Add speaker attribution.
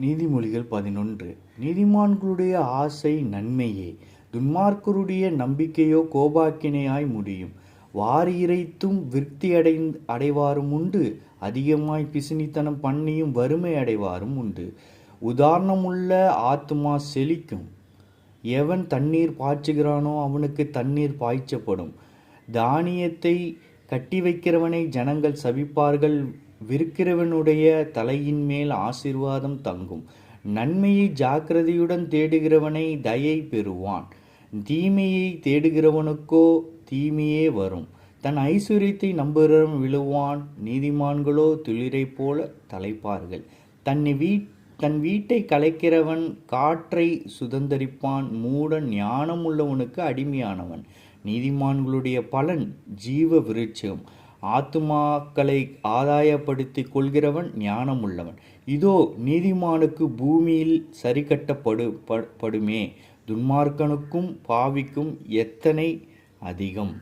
Speaker 1: நீதிமொழிகள் பதினொன்று. நீதிமான்களுடைய ஆசை நன்மையே. துன்மார்க்கருடைய நம்பிக்கையோ கோபாக்கினையாய் முடியும். வாரி இறைத்தும் விருத்தி அடை அடைவாரும் உண்டு. அதிகமாய் பிசினித்தனம் பண்ணியும் வறுமை அடைவாரும் உண்டு. உதாரணமுள்ள ஆத்துமா செழிக்கும். எவன் தண்ணீர் பாய்ச்சுகிறானோ அவனுக்கு தண்ணீர் பாய்ச்சப்படும். தானியத்தை கட்டி வைக்கிறவனை ஜனங்கள் சபிப்பார்கள். விற்கிறவனுடைய தலையின் மேல் ஆசீர்வாதம் தங்கும். நன்மையை ஜாக்கிரதையுடன் தேடுகிறவனை தயை பெறுவான். தீமையை தேடுகிறவனுக்கோ தீமையே வரும். தன் ஐஸ்வர்யத்தை நம்புகிறவன் விழுவான். நீதிமான்களோ துளிரைப் போல தலைப்பார்கள். தன்னை வீ தன் வீட்டை கலைக்கிறவன் காற்றை சுதந்தரிப்பான். மூட ஞானம் உள்ளவனுக்கு அடிமையானவன். நீதிமான்களுடைய பலன் ஜீவ விருட்சம். ஆத்துமாக்களை ஆதாயப்படுத்தி கொள்கிறவன் ஞானம் உள்ளவன் இதோ நீதிமானுக்கு பூமியில் சரிகட்டப்படு படுமே. துன்மார்க்கனுக்கும் பாவிக்கும் எத்தனை அதிகம்?